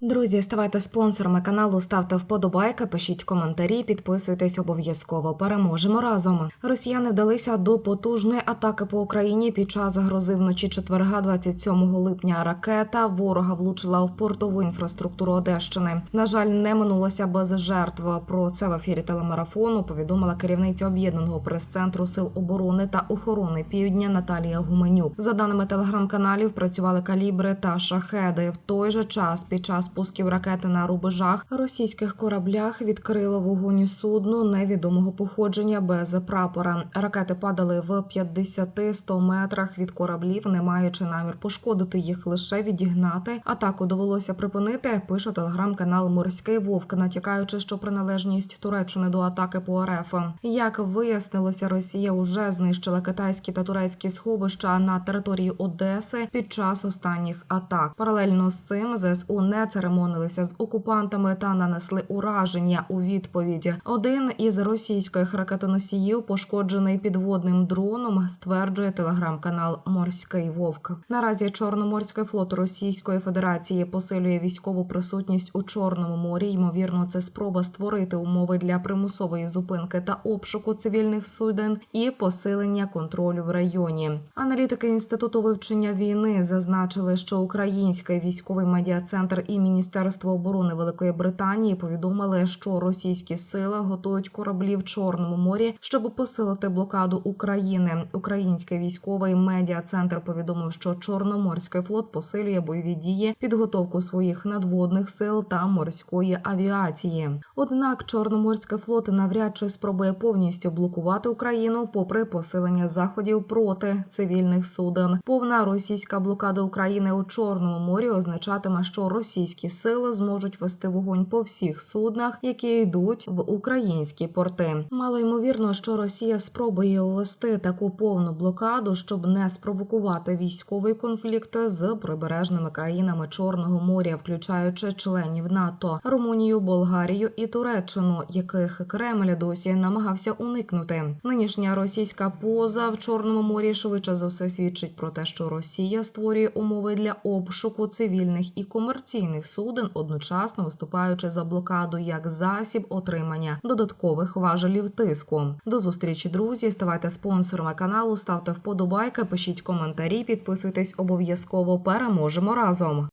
Друзі, ставайте спонсорами каналу, ставте вподобайки, пишіть коментарі, підписуйтесь обов'язково. Переможемо разом. Росіяни вдалися до потужної атаки по Україні. Під час загрози вночі четверга, 27 липня. Ракета ворога влучила в портову інфраструктуру Одещини. На жаль, не минулося без жертв. Про це в ефірі телемарафону повідомила керівниця об'єднаного прес-центру сил оборони та охорони Півдня Наталія Гуменюк. За даними телеграм-каналів, працювали калібри та шахеди. В той же час під час пусків ракети на рубежах російських кораблях відкрило вогонь судну невідомого походження без прапора. Ракети падали в 50-100 метрах від кораблів, не маючи намір пошкодити їх, лише відігнати. Атаку довелося припинити. Пише телеграм-канал Морський Вовк, натякаючи, що приналежність Туреччини до атаки по РФ. Як вияснилося, Росія уже знищила китайські та турецькі сховища на території Одеси під час останніх атак. Паралельно з цим ЗСУ не церемонилися з окупантами та нанесли ураження у відповідь. Один із російських ракетоносіїв пошкоджений підводним дроном, стверджує телеграм-канал Морський Вовк. Наразі Чорноморський флот Російської Федерації посилює військову присутність у Чорному морі. Ймовірно, це спроба створити умови для примусової зупинки та обшуку цивільних суден і посилення контролю в районі. Аналітики інституту вивчення війни зазначили, що український військовий медіа-центр і Міністерство оборони Великої Британії повідомили, що російські сили готують кораблі в Чорному морі, щоб посилити блокаду України. Український військовий медіа-центр повідомив, що Чорноморський флот посилює бойові дії, підготовку своїх надводних сил та морської авіації. Однак Чорноморський флот навряд чи спробує повністю блокувати Україну, попри посилення заходів проти цивільних суден. Повна російська блокада України у Чорному морі означатиме, що російські сили зможуть вести вогонь по всіх суднах, які йдуть в українські порти. Мало ймовірно, що Росія спробує увести таку повну блокаду, щоб не спровокувати військовий конфлікт з прибережними країнами Чорного моря, включаючи членів НАТО, Румунію, Болгарію і Туреччину, яких Кремль досі намагався уникнути. Нинішня російська поза в Чорному морі швидше за все свідчить про те, що Росія створює умови для обшуку цивільних і комерційних суден, одночасно виступаючи за блокаду як засіб отримання додаткових важелів тиску. До зустрічі, друзі. Ставайте спонсорами каналу, ставте вподобайки, пишіть коментарі, підписуйтесь обов'язково. Переможемо разом.